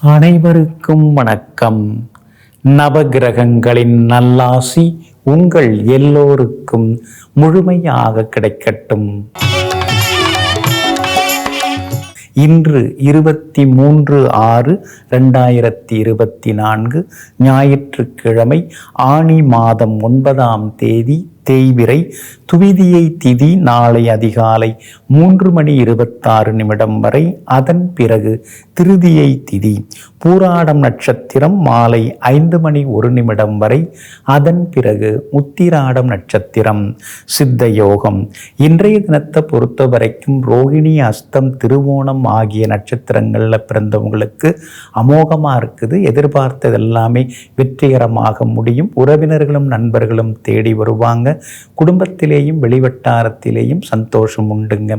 அனைவருக்கும் வணக்கம். நவகிரகங்களின் நல்லாசி உங்கள் எல்லோருக்கும் முழுமையாக கிடைக்கட்டும். இன்று இருபத்தி மூன்று ஆறு ரெண்டாயிரத்தி இருபத்தி நான்கு ஞாயிற்றுக்கிழமை ஆணி மாதம் ஒன்பதாம் தேதி தேய்விரை துவிதியை திதி நாளை அதிகாலை மூன்று மணி இருபத்தாறு நிமிடம் வரை அதன் பிறகு திருதியை திதி. பூராடம் நட்சத்திரம் மாலை ஐந்து மணி ஒரு நிமிடம் வரை அதன் பிறகு உத்திராடம் நட்சத்திரம். சித்த யோகம். இன்றைய தினத்தை பொறுத்த வரைக்கும் ரோகிணி அஸ்தம் திருவோணம் ஆகிய நட்சத்திரங்களில் பிறந்தவங்களுக்கு அமோகமாக இருக்குது. எதிர்பார்த்தது எல்லாமே வெற்றிகரமாக முடியும். உறவினர்களும் நண்பர்களும் தேடி வருவாங்க. குடும்பத்திலேயும் வெளிவட்டாரத்திலேயும் சந்தோஷம் உண்டுங்க.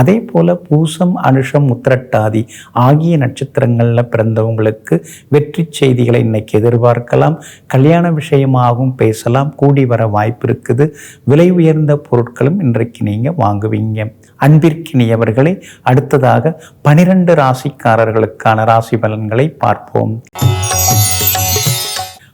அதே போல் பூசம் அனுஷம் உத்திரட்டாதி ஆகிய நட்சத்திரங்களில் பிறந்தவங்களுக்கு வெற்றி செய்திகளை இன்னைக்கு எதிர்பார்க்கலாம். கல்யாண விஷயமாகவும் பேசலாம். கூடி வர வாய்ப்பு இருக்குது. விலை உயர்ந்த பொருட்களும் இன்றைக்கு நீங்கள் வாங்குவீங்க. அன்பிற்கினியவர்களை அடுத்ததாக பனிரெண்டு ராசிக்காரர்களுக்கான ராசி பலன்களை பார்ப்போம்.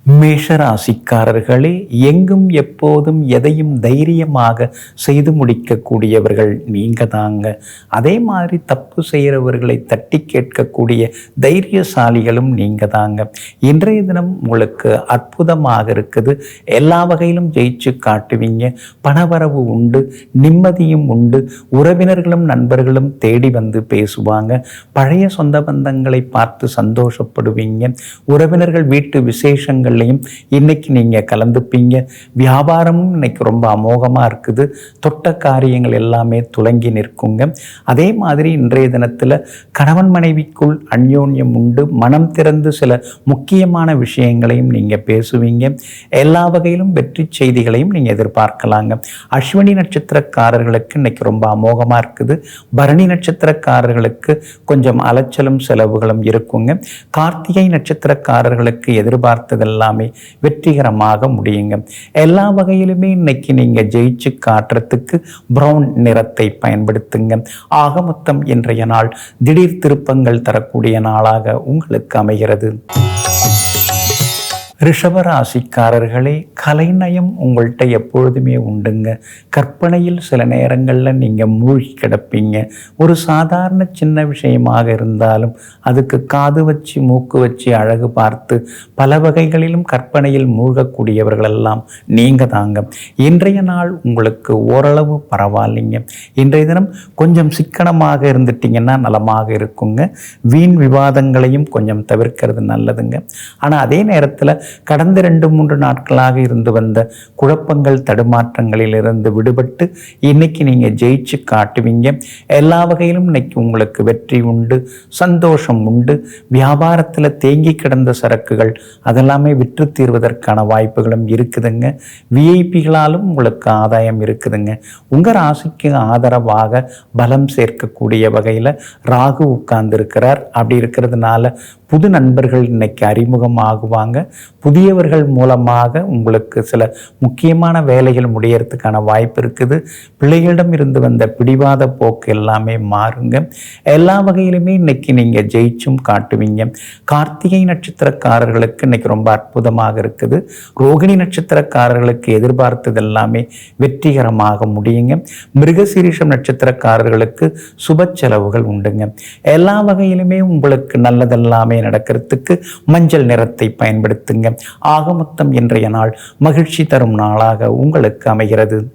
மேஷராசிக்காரர்களே எங்கும் எப்போதும் எதையும் தைரியமாக செய்து முடிக்கக்கூடியவர்கள் நீங்க தாங்க அதே மாதிரி தப்பு செய்கிறவர்களை தட்டி கேட்கக்கூடிய தைரியசாலிகளும் நீங்க தாங்க இன்றைய தினம் உங்களுக்கு அற்புதமாக இருக்குது. எல்லா வகையிலும் ஜெயிச்சு காட்டுவீங்க. பணவரவு உண்டு நிம்மதியும் உண்டு. உறவினர்களும் நண்பர்களும் தேடி வந்து பேசுவாங்க. பழைய சொந்த பந்தங்களை பார்த்து சந்தோஷப்படுவீங்க. உறவினர்கள் வீட்டு விசேஷங்கள் விசேஷங்கள்லையும் இன்னைக்கு நீங்கள் கலந்துப்பீங்க. வியாபாரமும் இன்னைக்கு ரொம்ப அமோகமாக இருக்குது. தொட்ட காரியங்கள் எல்லாமே துலங்கி நிற்குங்க. அதே மாதிரி இன்றைய தினத்தில் கணவன் மனைவிக்குள் அந்யோன்யம் உண்டு. மனம் திறந்து சில முக்கியமான விஷயங்களையும் நீங்கள் பேசுவீங்க. எல்லா வகையிலும் வெற்றி செய்திகளையும் நீங்கள் எதிர்பார்க்கலாங்க. அஸ்வினி நட்சத்திரக்காரர்களுக்கு இன்னைக்கு ரொம்ப அமோகமாக இருக்குது. பரணி நட்சத்திரக்காரர்களுக்கு கொஞ்சம் அலைச்சலும் செலவுகளும் இருக்குங்க. கார்த்திகை நட்சத்திரக்காரர்களுக்கு எதிர்பார்த்ததெல்லாம் எல்லாமே வெற்றிகரமாக முடியுங்க. எல்லா வகையிலுமே இன்னைக்கு நீங்க ஜெயிச்சு காட்டுறதுக்கு பிரவுன் நிறத்தை பயன்படுத்துங்க. ஆக மொத்தம் இன்றைய நாள் திடீர் திருப்பங்கள் தரக்கூடிய நாளாக உங்களுக்கு அமைகிறது. ரிஷபராசிக்காரர்களே கலைநயம் உங்கள்கிட்ட எப்பொழுதுமே உண்டுங்க. கற்பனையில் சில நேரங்களில் நீங்கள் மூழ்கி கிடப்பீங்க. ஒரு சாதாரண சின்ன விஷயமாக இருந்தாலும் அதுக்கு காது வச்சு மூக்கு வச்சு அழகு பார்த்து பல வகைகளிலும் கற்பனையில் மூழ்கக்கூடியவர்களெல்லாம் நீங்கள் தாங்க. இன்றைய நாள் உங்களுக்கு ஓரளவு பரவாயில்லைங்க. இன்றைய தினம் கொஞ்சம் சிக்கனமாக இருந்துட்டீங்கன்னா நலமாக இருக்குங்க. வீண் விவாதங்களையும் கொஞ்சம் தவிர்க்கிறது நல்லதுங்க. ஆனால் அதே நேரத்தில் கடந்த ரெண்டு மூன்று நாட்களாக இருந்து வந்த குழப்பங்கள் தடுமாற்றங்களிலிருந்து விடுபட்டு இன்னைக்கு நீங்கள் ஜெயிச்சு காட்டுவீங்க. எல்லா வகையிலும் இன்னைக்கு உங்களுக்கு வெற்றி உண்டு சந்தோஷம் உண்டு. வியாபாரத்தில் தேங்கி கிடந்த சரக்குகள் அதெல்லாமே விற்று தீர்வதற்கான வாய்ப்புகளும் இருக்குதுங்க. விஐபிகளாலும் உங்களுக்கு ஆதாயம் இருக்குதுங்க. உங்கள் ராசிக்கு ஆதரவாக பலம் சேர்க்கக்கூடிய வகையில் ராகு உட்கார்ந்து இருக்கிறார் அப்படி இருக்கிறதுனால புது நண்பர்கள் இன்னைக்கு அறிமுகம் ஆகுவாங்க புதியவர்கள் மூலமாக உங்களுக்கு சில முக்கியமான வேலைகள் முடியறதுக்கான வாய்ப்பு இருக்குது. பிள்ளைகளிடம் இருந்து வந்த பிடிவாத போக்கு எல்லாமே மாறுங்க. எல்லா வகையிலுமே இன்னைக்கு நீங்கள் ஜெயிச்சும் காட்டுவீங்க. கார்த்திகை நட்சத்திரக்காரர்களுக்கு இன்னைக்கு ரொம்ப அற்புதமாக இருக்குது. ரோகிணி நட்சத்திரக்காரர்களுக்கு எதிர்பார்த்தது எல்லாமே வெற்றிகரமாக முடியுங்க. மிருகசீரிஷம் நட்சத்திரக்காரர்களுக்கு சுப செலவுகள் உண்டுங்க. எல்லா வகையிலுமே உங்களுக்கு நல்லதெல்லாமே நடக்கிறதுக்கு மஞ்சள் நிறத்தை பயன்படுத்துங்க. ஆக மொத்தம் இன்றைய நாள் மகிழ்ச்சி தரும் நாளாக உங்களுக்கு அமைகிறது.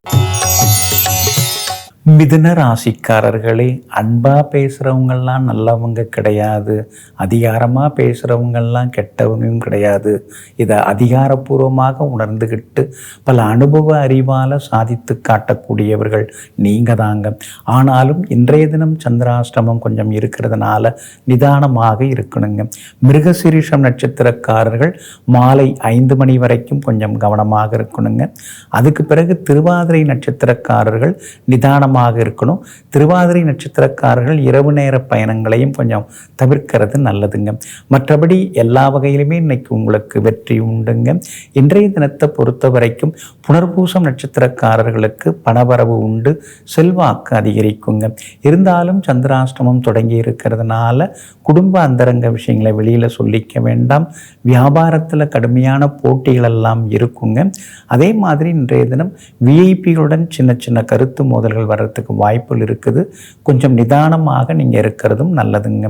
மிதுன ராசிக்காரர்களே அன்பாக பேசுகிறவங்கெல்லாம் நல்லவங்க கிடையாது. அதிகாரமாக பேசுகிறவங்கெல்லாம் கெட்டவங்களும் கிடையாது. இதை அதிகாரப்பூர்வமாக உணர்ந்துக்கிட்டு பல அனுபவ அறிவால் சாதித்து காட்டக்கூடியவர்கள் நீங்கள் தாங்க. ஆனாலும் இன்றைய தினம் சந்திராஷ்டமம் கொஞ்சம் இருக்கிறதுனால நிதானமாக இருக்கணுங்க. மிருகசிரீஷம் நட்சத்திரக்காரர்கள் மாலை ஐந்து மணி வரைக்கும் கொஞ்சம் கவனமாக இருக்கணுங்க. அதுக்கு பிறகு திருவாதிரை நட்சத்திரக்காரர்கள் நிதானமாக கவனமாக இருக்கணும். திருவாதிரை நட்சத்திரக்காரர்கள் இரவு நேர பயணங்களையும் கொஞ்சம் தவிர்க்கிறது நல்லதுங்க. மற்றபடி எல்லா வகையிலுமே இன்னைக்கு உங்களுக்கு வெற்றி உண்டுங்க. இன்றைய தினத்தை பொறுத்த வரைக்கும் புனர்பூசம் நட்சத்திரக்காரர்களுக்கு பணவரவு உண்டு. செல்வாக்கு அதிகரிக்குங்க. இருந்தாலும் சந்திராஷ்டமம் தொடங்கி இருக்கிறதுனால குடும்ப அந்தரங்க விஷயங்களை வெளியில் சொல்லிக்க வேண்டாம். வியாபாரத்தில் கடுமையான போட்டிகள் எல்லாம் இருக்குங்க. அதே மாதிரி இன்றைய தினம் விஐபிகளுடன் சின்ன சின்ன கருத்து மோதல்கள் வர்றதுக்கு வாய்ப்புகள் இருக்குது. கொஞ்சம் நிதானமாக நீங்கள் இருக்கிறதும் நல்லதுங்க.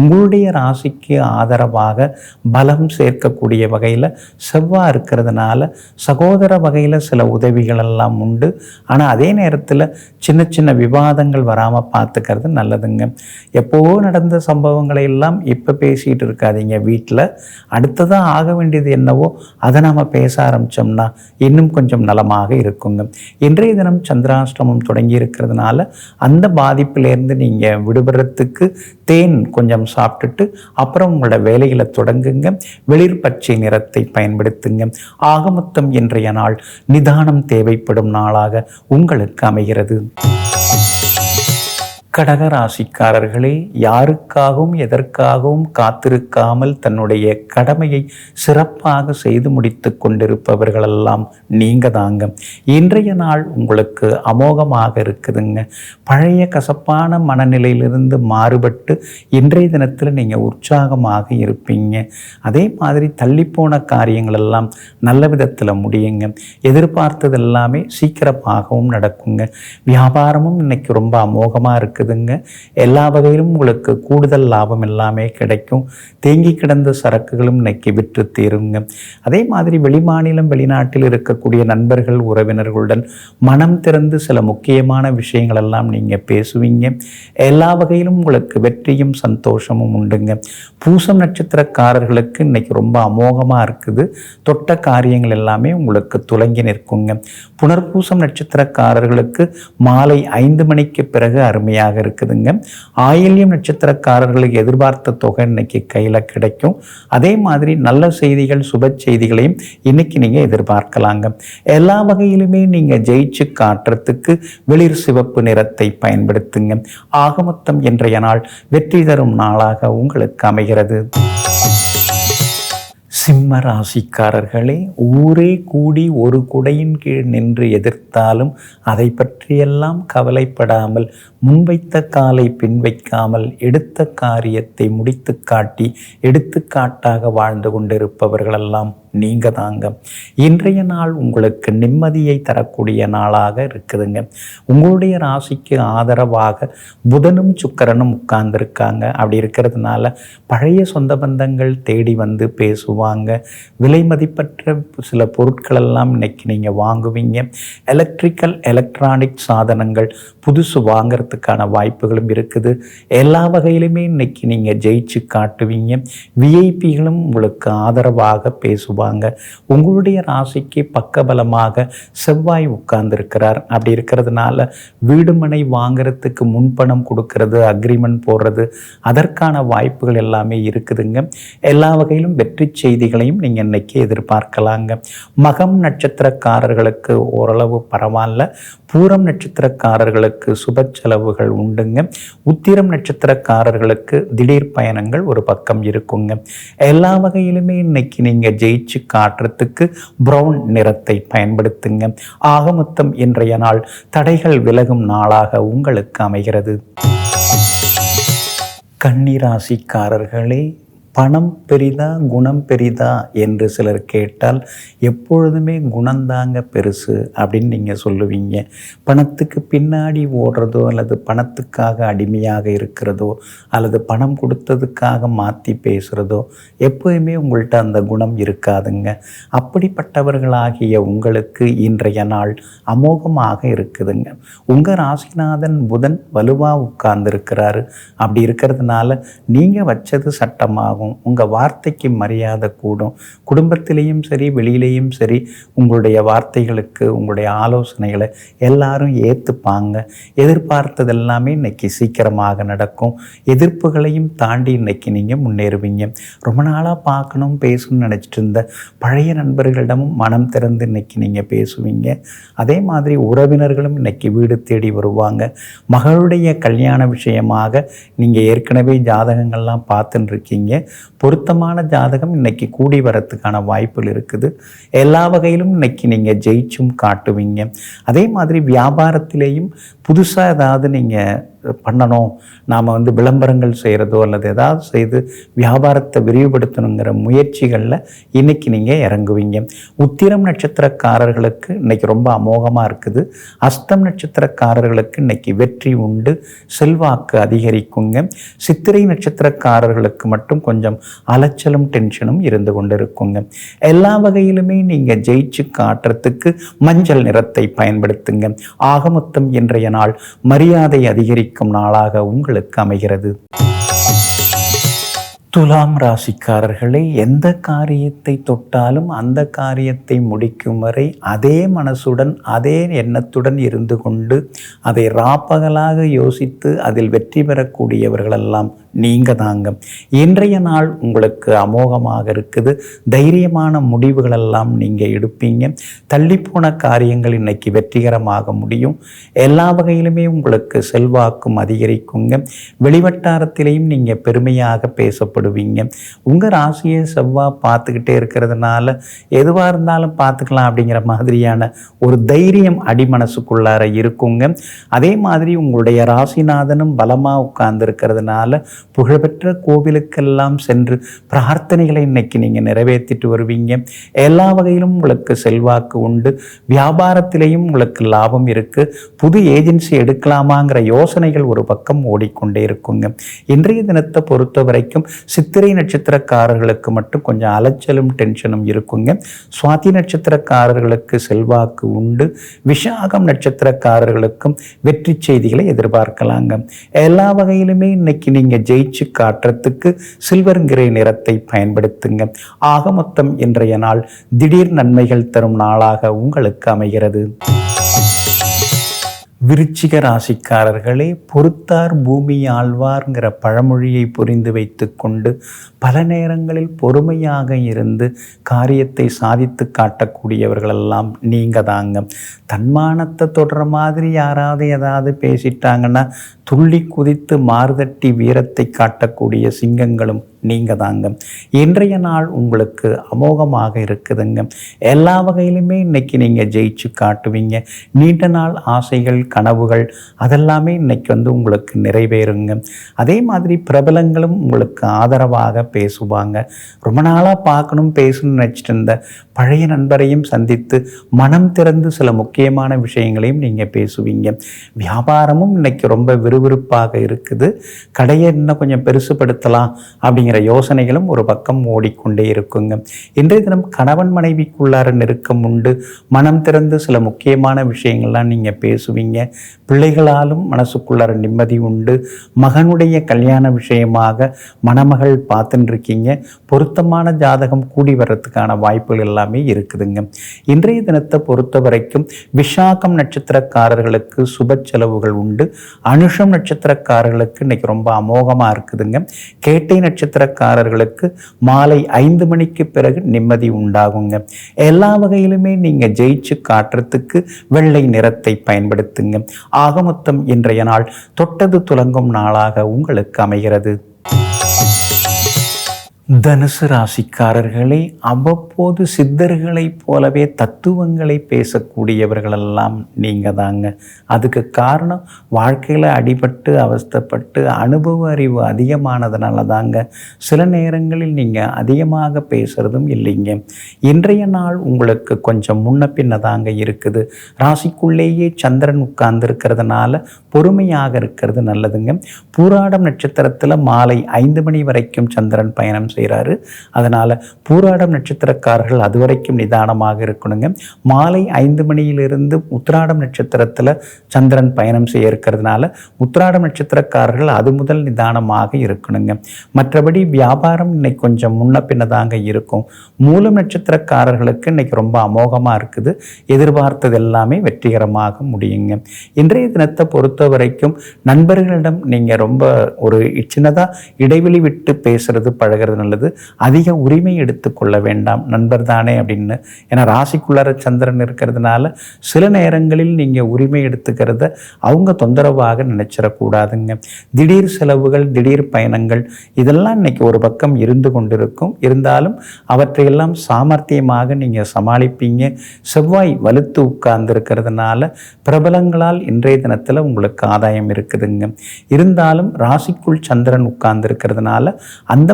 உங்களுடைய ராசிக்கு ஆதரவாக பலம் சேர்க்கக்கூடிய வகையில் செவ்வாய் இருக்கிறதுனால சகோதர வகையில் சில உதவிகள் எல்லாம் உண்டு. ஆனால் அதே நேரத்தில் சின்ன சின்ன விவாதங்கள் வராமல் பார்த்துக்கிறது நல்லதுங்க. எப்போ நடந்த சம்பவங்களை எல்லாம் இப்போ பேசிகிட்டு இருக்காதீங்க வீட்டில் அடுத்ததாக ஆக வேண்டியது என்னவோ அதை நாம் பேச ஆரம்பித்தோம்னா இன்னும் கொஞ்சம் நலமாக இருக்குங்க. இன்றைய தினம் சந்திராஷ்டமம் தொடங்கி இருக்கிறதுனால அந்த பாதிப்பிலேருந்து நீங்கள் விடுபடுறதுக்கு தேன் கொஞ்சம் சாப்பிட்டுட்டு அப்புறம் உங்களோட வேலைகளை தொடங்குங்க. வெளிர் பச்சை நிறத்தை பயன்படுத்துங்க. ஆகமொத்தம் இன்றைய நாள் நிதானம் தேவைப்படும் நாளாக உங்களுக்கு அமைகிறது. கடகராசிக்காரர்களே யாருக்காகவும் எதற்காகவும் காத்திருக்காமல் தன்னுடைய கடமையை சிறப்பாக செய்து முடித்து கொண்டிருப்பவர்களெல்லாம் நீங்க தாங்க. இன்றைய நாள் உங்களுக்கு அமோகமாக இருக்குதுங்க. பழைய கசப்பான மனநிலையிலிருந்து மாறுபட்டு இன்றைய தினத்தில் நீங்கள் உற்சாகமாக இருப்பீங்க. அதே மாதிரி தள்ளிப்போன காரியங்கள் எல்லாம் நல்ல விதத்தில் முடியுங்க. எதிர்பார்த்தது எல்லாமே சீக்கிரமாகவும் நடக்குங்க. வியாபாரமும் இன்னைக்கு ரொம்ப அமோகமாக இருக்குது. இருக்குதுங்க. எல்லா வகையிலும் உங்களுக்கு கூடுதல் லாபம் எல்லாமே கிடைக்கும். தேங்கி கிடந்த சரக்குகளும் இன்னைக்கு விற்று தீருங்க. அதே மாதிரி வெளிமாநிலம் வெளிநாட்டில் இருக்கக்கூடிய நண்பர்கள் உறவினர்களுடன் மனம் திறந்து சில முக்கியமான விஷயங்கள் எல்லாம் நீங்கள் பேசுவீங்க. எல்லா வகையிலும் உங்களுக்கு வெற்றியும் சந்தோஷமும் உண்டுங்க. பூசம் நட்சத்திரக்காரர்களுக்கு இன்னைக்கு ரொம்ப அமோகமாக இருக்குது. தொட்ட காரியங்கள் எல்லாமே உங்களுக்கு துலங்கி நிற்குங்க. புனர்பூசம் நட்சத்திரக்காரர்களுக்கு மாலை ஐந்து மணிக்கு பிறகு அருமையாக இருக்குதுங்க. ஆயில்யம் நட்சத்திரக்காரர்களுக்கு எதிர்பார்த்த தொகை இன்னைக்கு கையில் கிடைக்கும். அதே மாதிரி நல்ல செய்திகள் சுப செய்திகளையும் இன்னைக்கு நீங்கள் எதிர்பார்க்கலாங்க. எல்லா வகையிலுமே நீங்கள் ஜெயிச்சு காட்டுறதுக்கு வெளிர் சிவப்பு நிறத்தை பயன்படுத்துங்க. ஆகமொத்தம் இன்றைய நாள் வெற்றி தரும் நாளாக உங்களுக்கு அமைகிறது. சிம்ம ராசிக்காரர்களே ஊரே கூடி ஒரு குடையின் கீழ் நின்று எதிர்த்தாலும் அதை பற்றியெல்லாம் கவலைப்படாமல் முன்வைத்த காலை பின் வைக்காமல் எடுத்த காரியத்தை முடித்து காட்டி எடுத்துக்காட்டாக வாழ்ந்து கொண்டிருப்பவர்களெல்லாம் நீங்க தாங்க. இன்றைய நாள் உங்களுக்கு நிம்மதியை தரக்கூடிய நாளாக இருக்குதுங்க. உங்களுடைய ராசிக்கு ஆதரவாக புதனும் சுக்கரனும் உட்கார்ந்துருக்காங்க. அப்படி இருக்கிறதுனால பழைய சொந்த பந்தங்கள் தேடி வந்து பேசுவாங்க. விலை மதிப்பற்ற சில பொருட்களெல்லாம் இன்னைக்கு நீங்கள் வாங்குவீங்க. எலக்ட்ரிக்கல் எலக்ட்ரானிக் சாதனங்கள் புதுசு வாங்கிறதுக்கான வாய்ப்புகளும் இருக்குது. எல்லா வகையிலுமே இன்னைக்கு நீங்கள் ஜெயிச்சு காட்டுவீங்க. விஐபிகளும் உங்களுக்கு ஆதரவாக பேசுவாங்க. உங்களுடைய ராசிக்கு பக்கபலமாக செவ்வாய் உட்கார்ந்துருக்கிறார். அப்படி இருக்கிறதுனால வீடுமனை வாங்குறதுக்கு முன்பணம் கொடுக்கறது அக்ரிமெண்ட் போடுறது அதற்கான வாய்ப்புகள் எல்லாமே இருக்குதுங்க. எல்லா வகையிலும் வெற்றி செய்திகளையும் நீங்கள் இன்னைக்கு எதிர்பார்க்கலாங்க. மகம் நட்சத்திரக்காரர்களுக்கு ஓரளவு பரவாயில்ல. பூரம் நட்சத்திரக்காரர்களுக்கு சுப செலவுகள் உண்டுங்க. உத்திரம் நட்சத்திரக்காரர்களுக்கு திடீர் பயணங்கள் ஒரு பக்கம் இருக்குங்க. எல்லா வகையிலுமே இன்னைக்கு நீங்கள் ஜெயிச்சு காட்டுறதுக்கு ப்ரௌன் நிறத்தை பயன்படுத்துங்க. ஆகமொத்தம் இன்றைய நாள் தடைகள் விலகும் நாளாக உங்களுக்கு அமைகிறது. கன்னிராசிக்காரர்களே பணம் பெரிதா குணம் பெரிதா என்று சிலர் கேட்டால் எப்பொழுதுமே குணந்தாங்க பெருசு அப்படின்னு நீங்கள் சொல்லுவீங்க. பணத்துக்கு பின்னாடி ஓடுறதோ அல்லது பணத்துக்காக அடிமையாக இருக்கிறதோ அல்லது பணம் கொடுத்ததுக்காக மாற்றி பேசுகிறதோ எப்போயுமே உங்கள்கிட்ட அந்த குணம் இருக்காதுங்க. அப்படிப்பட்டவர்களாகிய உங்களுக்கு இன்றைய நாள் அமோகமாக இருக்குதுங்க. உங்கள் ராசிநாதன் புதன் வலுவாக உட்கார்ந்துருக்கிறாரு. அப்படி இருக்கிறதுனால நீங்கள் வச்சது சட்டமாகும். இருக்கும் உங்கள் வார்த்தைக்கு மரியாதை கூடும். குடும்பத்திலையும் சரி வெளியிலையும் சரி உங்களுடைய வார்த்தைகளுக்கு உங்களுடைய ஆலோசனைகளை எல்லாரும் ஏற்றுப்பாங்க எதிர்பார்த்தது எல்லாமே இன்னைக்கு சீக்கிரமாக நடக்கும். எதிர்ப்புகளையும் தாண்டி இன்னைக்கு நீங்கள் முன்னேறுவீங்க. ரொம்ப நாளாக பார்க்கணும் பேசணும்னு நினச்சிட்டு இருந்த பழைய நண்பர்களிடமும் மனம் திறந்து இன்னைக்கு நீங்கள் பேசுவீங்க. அதே மாதிரி உறவினர்களும் இன்றைக்கி வீடு தேடி வருவாங்க. மகளுடைய கல்யாண விஷயமாக நீங்கள் ஏற்கனவே ஜாதகங்கள்லாம் பார்த்துன்னு இருக்கீங்க. பொருத்தமான ஜாதகம் இன்னைக்கு கூடி வரத்துக்கான வாய்ப்புகள் இருக்குது. எல்லா வகையிலும் இன்னைக்கு நீங்கள் ஜெயிச்சும் காட்டுவீங்க. அதே மாதிரி வியாபாரத்திலேயும் புதுசாக ஏதாவது நீங்கள் பண்ணணும். நாம் வந்து விளம்பரங்கள் செய்கிறதோ அல்லது ஏதாவது செய்து வியாபாரத்தை விரிவுபடுத்தணுங்கிற முயற்சிகளில் இன்னைக்கு நீங்கள் இறங்குவீங்க. உத்திரம் நட்சத்திரக்காரர்களுக்கு இன்றைக்கி ரொம்ப அமோகமாக இருக்குது. அஸ்தம் நட்சத்திரக்காரர்களுக்கு இன்றைக்கி வெற்றி உண்டு. செல்வாக்கு அதிகரிக்குங்க. சித்திரை நட்சத்திரக்காரர்களுக்கு மட்டும் கொஞ்சம் அலைச்சலும் டென்ஷனும் இருந்து கொண்டு இருக்குங்க எல்லா வகையிலுமே நீங்கள் ஜெயிச்சு காட்டுறதுக்கு மஞ்சள் நிறத்தை பயன்படுத்துங்க. ஆகமொத்தம் இன்றைய நாள் மரியாதை அதிகரிக்கும். நாளாக உங்களுக்கு அமைகிறது. துலாம் ராசிக்காரர்களே எந்த காரியத்தை தொட்டாலும் அந்த காரியத்தை முடிக்கும் வரை அதே மனசுடன் அதே எண்ணத்துடன் இருந்து கொண்டு அதை ராப்பகலாக யோசித்து அதில் வெற்றி பெறக்கூடியவர்களெல்லாம் நீங்க தாங்க. இன்றைய நாள் உங்களுக்கு அமோகமாக இருக்குது. தைரியமான முடிவுகளெல்லாம் நீங்கள் எடுப்பீங்க. தள்ளிப்போன காரியங்கள் இன்னைக்கு வெற்றிகரமாக முடியும். எல்லா வகையிலுமே உங்களுக்கு செல்வாக்கும் அதிகரிக்குங்க. வெளிவட்டாரத்திலையும் நீங்கள் பெருமையாக சந்தோஷப்படுவீங்க உங்கள் ராசியை செவ்வாய் பார்த்துக்கிட்டே இருக்கிறதுனால எதுவாக இருந்தாலும் பார்த்துக்கலாம் அப்படிங்கிற மாதிரியான ஒரு தைரியம் அடிமனசுக்குள்ளார இருக்குங்க. அதே மாதிரி உங்களுடைய ராசிநாதனும் பலமாக உட்கார்ந்து இருக்கிறதுனால புகழ்பெற்ற கோவிலுக்கெல்லாம் சென்று பிரார்த்தனைகளை இன்னைக்கு நீங்கள் நிறைவேற்றிட்டு வருவீங்க. எல்லா வகையிலும் உங்களுக்கு செல்வாக்கு உண்டு. வியாபாரத்திலையும் உங்களுக்கு லாபம் இருக்கு. புது ஏஜென்சி எடுக்கலாமாங்கிற யோசனைகள் ஒரு பக்கம் ஓடிக்கொண்டே இருக்குங்க. இன்றைய தினத்தை பொறுத்த வரைக்கும் சித்திரை நட்சத்திரக்காரர்களுக்கு மட்டும் கொஞ்சம் அலைச்சலும் டென்ஷனும் இருக்குங்க. சுவாதி நட்சத்திரக்காரர்களுக்கு செல்வாக்கு உண்டு. விஷாகம் நட்சத்திரக்காரர்களுக்கும் வெற்றி செய்திகளை எதிர்பார்க்கலாங்க. எல்லா வகையிலுமே இன்னைக்கு நீங்கள் ஜெயிச்சு காட்டுறதுக்கு சில்வர் கிரே நிறத்தை பயன்படுத்துங்க. ஆக மொத்தம் இன்றைய நாள் திடீர் நன்மைகள் தரும் நாளாக உங்களுக்கு அமைகிறது. விருச்சிக ராசிக்காரர்களே பொறுத்தார் பூமி ஆழ்வார்ங்கிற பழமொழியை புரிந்து வைத்துக்கொண்டு பல நேரங்களில் பொறுமையாக இருந்து காரியத்தை சாதித்து காட்டக்கூடியவர்களெல்லாம் நீங்கள் தாங்க. தன்மானத்தை தொடர மாதிரி யாராவது ஏதாவது பேசிட்டாங்கன்னா துள்ளி குதித்து மாறுதட்டி வீரத்தை காட்டக்கூடிய சிங்கங்களும் நீங்க தாங்க இன்றைய நாள் உங்களுக்கு அமோகமாக இருக்குதுங்க. எல்லா வகையிலுமே இன்னைக்கு நீங்கள் ஜெயிச்சு காட்டுவீங்க. நீண்ட நாள் ஆசைகள் கனவுகள் அதெல்லாமே இன்னைக்கு வந்து உங்களுக்கு நிறைவேறுங்க. அதே மாதிரி பிரபலங்களும் உங்களுக்கு ஆதரவாக பேசுவாங்க. ரொம்ப நாளாக பார்க்கணும் பேசணும்னு நினச்சிட்டு இருந்த பழைய நண்பரையும் சந்தித்து மனம் திறந்து சில முக்கியமான விஷயங்களையும் நீங்கள் பேசுவீங்க. வியாபாரமும் இன்னைக்கு ரொம்ப விறுவிறுப்பாக இருக்குது. கடையை இன்னும் கொஞ்சம் பெருசுப்படுத்தலாம் அப்படிங்கிற யோசனைகளும் ஒரு பக்கம் ஓடிக்கொண்டே இருக்குங்க. இன்றைய தினம் கணவன் மனைவிக்குள்ளார நெருக்கம் உண்டு. மனம் திறந்து சில முக்கியமான விஷயங்கள்லாம் நீங்கள் பேசுவீங்க. பிள்ளைகளாலும் மனசுக்குள்ளார நிம்மதி உண்டு. மகனுடைய கல்யாண விஷயமாக மணமகள் பார்த்துட்டு இருக்கீங்க பொருத்தமான ஜாதகம் கூடி வர்றதுக்கான வாய்ப்புகள் எல்லாமே இருக்குதுங்க. இன்றைய தினத்தை பொறுத்த வரைக்கும் விஷாகம் நட்சத்திரக்காரர்களுக்கு சுப செலவுகள் உண்டு. அனுஷம் நட்சத்திரக்காரர்களுக்கு இன்னைக்கு ரொம்ப அமோகமாக இருக்குதுங்க. கேட்டை நட்சத்திர நட்சத்திரக்காரர்களுக்கு மாலை ஐந்து மணிக்கு பிறகு நிம்மதி உண்டாகுங்க. எல்லா வகையிலுமே நீங்கள் ஜெயிச்சு காட்டுறதுக்கு வெள்ளை நிறத்தை பயன்படுத்துங்க. ஆகமொத்தம் இன்றைய நாள் தொட்டது துலங்கும் நாளாக உங்களுக்கு அமைகிறது. தனுசு ராசிக்காரர்களே அவ்வப்போது சித்தர்களைப் போலவே தத்துவங்களை பேசக்கூடியவர்களெல்லாம் நீங்கள் தாங்க. அதுக்கு காரணம் வாழ்க்கையில் அடிபட்டு அவஸ்தைப்பட்டு அனுபவ அறிவு அதிகமானதுனால தாங்க சில நேரங்களில் நீங்கள் அதிகமாக பேசுகிறதும் இல்லைங்க. இன்றைய நாள் உங்களுக்கு கொஞ்சம் முன்ன பின்ன தாங்க இருக்குது. ராசிக்குள்ளேயே சந்திரன் உட்கார்ந்து இருக்கிறதுனால பொறுமையாக இருக்கிறது நல்லதுங்க. பூராடம் நட்சத்திரத்தில் மாலை ஐந்து மணி வரைக்கும் சந்திரன் பயணம் செய்கிறாரு. அதனால் பூராடம் நட்சத்திரக்காரர்கள் அது வரைக்கும் நிதானமாக இருக்கணுங்க. மாலை ஐந்து மணியிலிருந்து உத்திராடம் நட்சத்திரத்தில் சந்திரன் பயணம் செய்ய இருக்கிறதுனால உத்திராடம் நட்சத்திரக்காரர்கள் அது முதல் நிதானமாக இருக்கணுங்க. மற்றபடி வியாபாரம் இன்னைக்கு கொஞ்சம் முன்ன பின்னதாங்க இருக்கும். மூலம் நட்சத்திரக்காரர்களுக்கு இன்னைக்கு ரொம்ப அமோகமாக இருக்குது. எதிர்பார்த்தது எல்லாமே வெற்றிகரமாக முடியுங்க. இன்றைய தினத்தை பொறுத்த வரைக்கும் நண்பர்களிடம் நீங்கள் ரொம்ப ஒரு சின்னதாக இடைவெளி விட்டு பேசுறது பழகிறது நல்லது அதிக உரிமை எடுத்துக்கொள்ள வேண்டாம் நண்பர் தானே அப்படின்னு. ஏன்னா ராசிக்குள்ளார சந்திரன் இருக்கிறதுனால சில நேரங்களில் நீங்கள் உரிமை எடுத்துக்கிறத அவங்க தொந்தரவாக நினைச்சிடக்கூடாதுங்க. திடீர் செலவுகள் திடீர் பயணங்கள் இதெல்லாம் இன்னைக்கு ஒரு பக்கம் இருந்து கொண்டிருக்கும். இருந்தாலும் அவற்றையெல்லாம் சாமர்த்தியமாக நீங்கள் சமாளிப்பீங்க. செவ்வாய் வலுத்து உட்கார்ந்து இருக்கிறதுனால பிரபலங்களால் இன்றைய தினத்தில் உங்களுக்கு ஆதாயம் இருக்குதுங்க. இருந்தாலும் ராசிக்குள் சந்திரன் உட்கார்ந்து இருக்கிறதுனால அந்த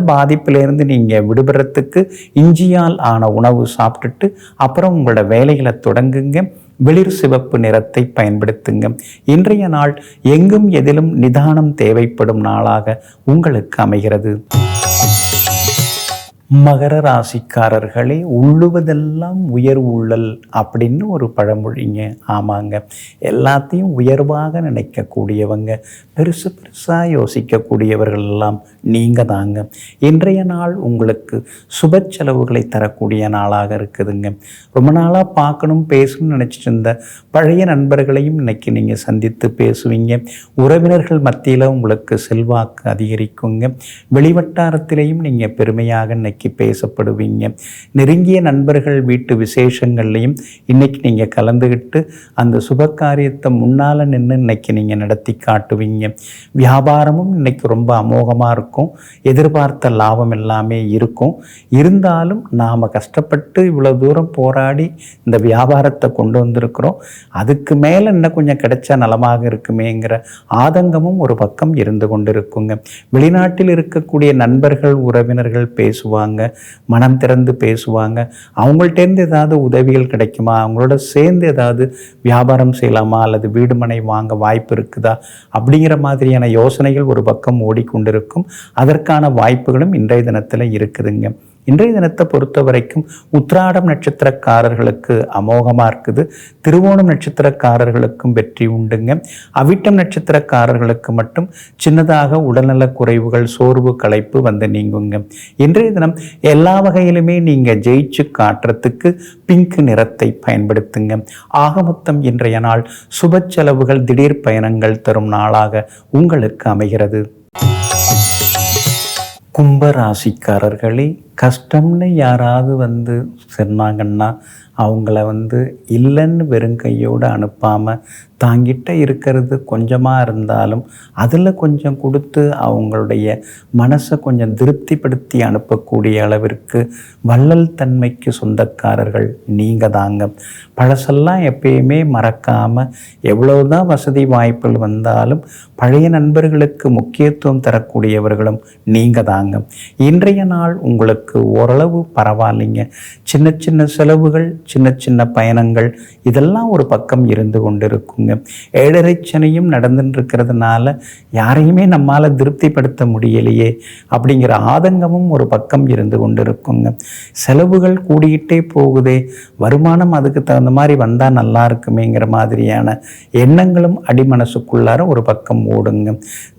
இருந்து நீங்கள் விடுபடுறதுக்கு இஞ்சியால் ஆன உணவு சாப்பிட்டுட்டு அப்புறம் உங்களோட வேலைகளை தொடங்குங்க. வெளிர் சிவப்பு நிறத்தை பயன்படுத்துங்க. இன்றைய நாள் எங்கும் எதிலும் நிதானம் தேவைப்படும் நாளாக உங்களுக்கு அமைகிறது. மகர ராசிக்காரர்களே உள்ளுவதெல்லாம் உயர் உள்ளல் அப்படின்னு ஒரு பழமொழிங்க. ஆமாங்க. எல்லாத்தையும் உயர்வாக நினைக்கக்கூடியவங்க பெருசு பெருசாக யோசிக்கக்கூடியவர்கள் எல்லாம் நீங்கள் தாங்க இன்றைய நாள் உங்களுக்கு சுப செலவுகளை தரக்கூடிய நாளாக இருக்குதுங்க. ரொம்ப நாளாக பார்க்கணும் பேசணும்னு நினச்சிட்டு இருந்த பழைய நண்பர்களையும் இன்னைக்கு நீங்கள் சந்தித்து பேசுவீங்க. உறவினர்கள் மத்தியில் உங்களுக்கு செல்வாக்கு அதிகரிக்குங்க. வெளிவட்டாரத்திலையும் நீங்கள் பெருமையாக இன்னைக்கு பேசப்படுவீங்க. நெருங்கிய நண்பர்கள் வீட்டு விசேஷங்கள்லையும் இன்னைக்கு நீங்கள் கலந்துக்கிட்டு அந்த சுப காரியத்தை முன்னால் நின்று இன்னைக்கு நீங்கள் நடத்தி காட்டுவீங்க. வியாபாரமும் இன்னைக்கு ரொம்ப அமோகமாக இருக்கும். எதிர்பார்த்த லாபம் எல்லாமே இருக்கும். இருந்தாலும் நாம் கஷ்டப்பட்டு இவ்வளோ தூரம் போராடி இந்த வியாபாரத்தை கொண்டு வந்திருக்கிறோம். அதுக்கு மேலே இன்னும் கொஞ்சம் கிடைச்சா நலமாக இருக்குமேங்கிற ஆதங்கமும் ஒரு பக்கம் இருந்து கொண்டிருக்குங்க. வெளிநாட்டில் இருக்கக்கூடிய நண்பர்கள் உறவினர்கள் பேசுவார் பேசுவாங்க மனம் திறந்து பேசுவாங்க. அவங்கள்ட்டேருந்து ஏதாவது உதவிகள் கிடைக்குமா? அவங்களோட சேர்ந்து ஏதாவது வியாபாரம் செய்யலாமா? அல்லது வீடுமனை வாங்க வாய்ப்பு இருக்குதா? அப்படிங்கிற மாதிரியான யோசனைகள் ஒரு பக்கம் ஓடிக்கொண்டிருக்கும். அதற்கான வாய்ப்புகளும் இன்றைய தினத்தில் இருக்குதுங்க. இன்றைய தினத்தை பொறுத்த வரைக்கும் உத்ராடம் நட்சத்திரக்காரர்களுக்கு அமோகமாக இருக்குது. திருவோணம் நட்சத்திரக்காரர்களுக்கும் வெற்றி உண்டுங்க. அவிட்டம் நட்சத்திரக்காரர்களுக்கு மட்டும் சின்னதாக உடல்நலக் குறைவுகள் சோர்வு களைப்பு வந்து நீங்குங்க. இன்றைய தினம் எல்லா வகையிலுமே நீங்கள் ஜெயிச்சு காட்டுறதுக்கு பிங்க் நிறத்தை பயன்படுத்துங்க. ஆக மொத்தம் இன்றைய நாள் சுப செலவுகள் திடீர் பயணங்கள் தரும் நாளாக உங்களுக்கு அமைகிறது. கும்பராசிக்காரர்களே கஷ்டம்னு யாராவது வந்து சொன்னாங்கன்னா அவங்கள வந்து இல்லைன்னு வெறுங்கையோடு அனுப்பாமல் தாங்கிட்ட இருக்கிறது கொஞ்சமாக இருந்தாலும் அதில் கொஞ்சம் கொடுத்து அவங்களுடைய மனசை கொஞ்சம் திருப்திப்படுத்தி அனுப்பக்கூடிய அளவிற்கு வள்ளல் தன்மைக்கு சொந்தக்காரர்கள் நீங்கள் தாங்க. பழசெல்லாம் எப்பயுமே மறக்காமல் எவ்வளவுதான் வசதி வாய்ப்புகள் வந்தாலும் பழைய நண்பர்களுக்கு முக்கியத்துவம் தரக்கூடியவர்களும் நீங்கள் தாங்க. இன்றைய நாள் உங்களுக்கு ஓரளவு பரவாயில்லைங்க. சின்ன சின்ன செலவுகள் சின்ன சின்ன பயணங்கள் இதெல்லாம் ஒரு பக்கம் இருந்து கொண்டு இருக்குங்க ஏழரை சனியும் நடந்துட்டு யாரையுமே நம்மால் திருப்திப்படுத்த முடியலையே அப்படிங்கிற ஆதங்கமும் ஒரு பக்கம் இருந்து கொண்டு இருக்குங்க செலவுகள் கூடிக்கிட்டே போகுதே வருமானம் அதுக்கு தகுந்த மாதிரி வந்தால் நல்லா இருக்குமேங்கிற மாதிரியான எண்ணங்களும் அடிமனசுக்குள்ளார ஒரு பக்கம் ஓடுங்க.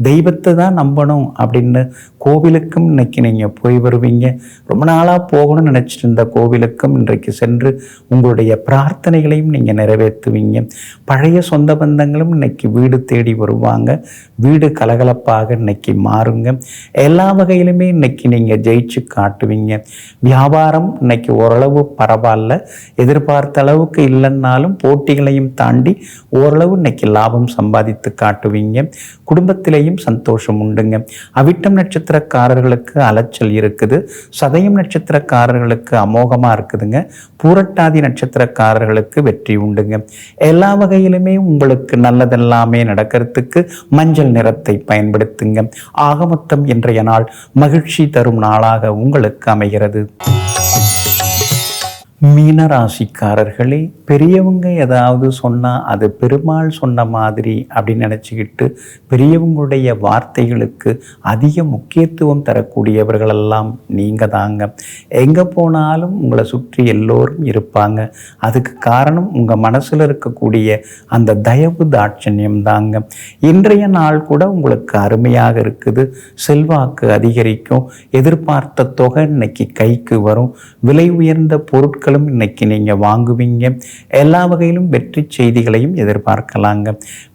தெய்வத்தை தான் நம்பணும் அப்படின்னு கோவிலுக்கும் இன்னைக்கு நீங்கள் போய் வருவீங்க. ரொம்ப நாளாக போகணும்னு நினச்சிட்டு இருந்த கோவிலுக்கும் இன்றைக்கு சென்று உங்களுடைய பிரார்த்தனைகளையும் நீங்கள் நிறைவேற்றுவீங்க. பழைய சொந்த பந்தங்களும் இன்னைக்கு வீடு தேடி வருவாங்க. வீடு கலகலப்பாக இன்னைக்கு மாறுங்க. எல்லா வகையிலுமே இன்னைக்கு நீங்கள் ஜெயிச்சு காட்டுவீங்க. வியாபாரம் இன்னைக்கு ஓரளவு பரவாயில்ல. எதிர்பார்த்த அளவுக்கு இல்லைன்னாலும் போட்டிகளையும் தாண்டி ஓரளவு இன்னைக்கு லாபம் சம்பாதித்து காட்டுவீங்க. குடும்பத்திலேயும் சந்தோஷம் உண்டுங்க. அவிட்டம் நட்சத்திரக்காரர்களுக்கு அலைச்சல் இருக்குது. சதயம் நட்சத்திரக்காரர்களுக்கு அமோகமாக இருக்குதுங்க. பூரட்டாதி நட்சத்திரக்காரர்களுக்கு வெற்றி உண்டுங்க. எல்லா வகையிலுமே உங்களுக்கு நல்லதெல்லாமே நடக்கிறதுக்கு மஞ்சள் நிறத்தை பயன்படுத்துங்க. ஆக மொத்தம் இன்றைய நாள் மகிழ்ச்சி தரும் நாளாக உங்களுக்கு அமைகிறது. மீனராசிக்காரர்களே பெரியவங்க ஏதாவது சொன்னால் அது பெருமாள் சொன்ன மாதிரி அப்படின்னு நினச்சிக்கிட்டு பெரியவங்களுடைய வார்த்தைகளுக்கு அதிக முக்கியத்துவம் தரக்கூடியவர்களெல்லாம் நீங்கள் தாங்க. எங்கே போனாலும் உங்களை சுற்றி எல்லோரும் இருப்பாங்க. அதுக்கு காரணம் உங்கள் மனசில் இருக்கக்கூடிய அந்த தயவு தாட்சண்யம் தாங்க. இன்றைய நாள் கூட உங்களுக்கு அருமையாக இருக்குது. செல்வாக்கு அதிகரிக்கும். எதிர்பார்த்த தொகை இன்னைக்கு கைக்கு வரும். விலை உயர்ந்த பொருட்கள் பொருட்களும் இன்னைக்கு நீங்கள் வாங்குவீங்க. எல்லா வகையிலும் வெற்றி செய்திகளையும் எதிர்பார்க்கலாங்க.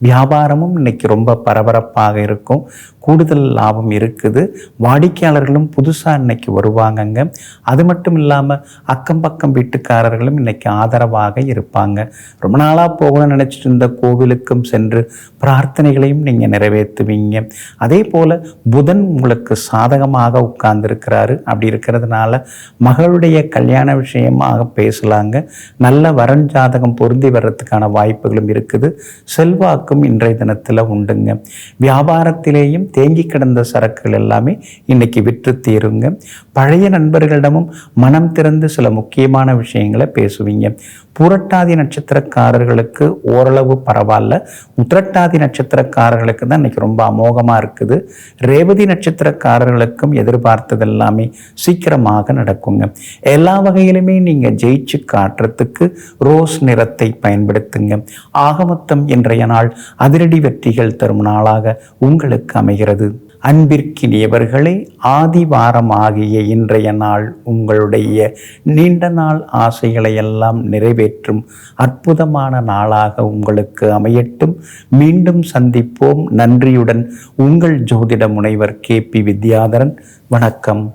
வியாபாரமும் இன்னைக்கு ரொம்ப பரபரப்பாக இருக்கும். கூடுதல் லாபம் இருக்குது. வாடிக்கையாளர்களும் புதுசாக இன்னைக்கு வருவாங்கங்க. அது மட்டும் இல்லாமல் அக்கம் பக்கம் வீட்டுக்காரர்களும் இன்னைக்கு ஆதரவாக இருப்பாங்க. ரொம்ப நாளாக போகணும்னு நினச்சிட்டு இருந்த கோவிலுக்கும் சென்று பிரார்த்தனைகளையும் நீங்கள் நிறைவேற்றுவீங்க. அதே போல் புதன் உங்களுக்கு சாதகமாக உட்கார்ந்துருக்கிறாரு. அப்படி இருக்கிறதுனால மகளுடைய கல்யாண விஷயமாக பேசலாங்க. நல்ல வரன் ஜாதகம் பொருந்தி வர்றதுக்கான வாய்ப்புகளும் இருக்குது. செல்வாக்கும் இன்றைய தினத்தில் உண்டுங்க. வியாபாரத்திலேயும் தேங்கி கிடந்த சரக்குகள் எல்லாமே இன்னைக்கு விற்று தீருங்க. பழைய நண்பர்களிடமும் மனம் திறந்து சில முக்கியமான விஷயங்களை பேசுவீங்க. புரட்டாதி நட்சத்திரக்காரர்களுக்கு ஓரளவு பரவாயில்ல. உத்திரட்டாதி நட்சத்திரக்காரர்களுக்கு தான் இன்னைக்கு ரொம்ப அமோகமாக இருக்குது. ரேவதி நட்சத்திரக்காரர்களுக்கும் எதிர்பார்த்தது எல்லாமே சீக்கிரமாக நடக்குங்க. எல்லா வகையிலுமே நீங்கள் ஜெயிச்சு காட்டுறதுக்கு ரோஸ் நிறத்தை பயன்படுத்துங்க. ஆகமொத்தம் இன்றைய நாள் அதிரடி வெற்றிகள் தரும் நாளாக உங்களுக்கு அமைகிறது அன்பிற்கினியவர்களே ஆதிவாரமாகிய இன்றைய நாள் உங்களுடைய நீண்ட நாள் ஆசைகளை எல்லாம் நிறைவேற்றும் அற்புதமான நாளாக உங்களுக்கு அமையட்டும். மீண்டும் சந்திப்போம். நன்றியுடன் உங்கள் ஜோதிட முனைவர் கே பி வித்யாதரன். வணக்கம்.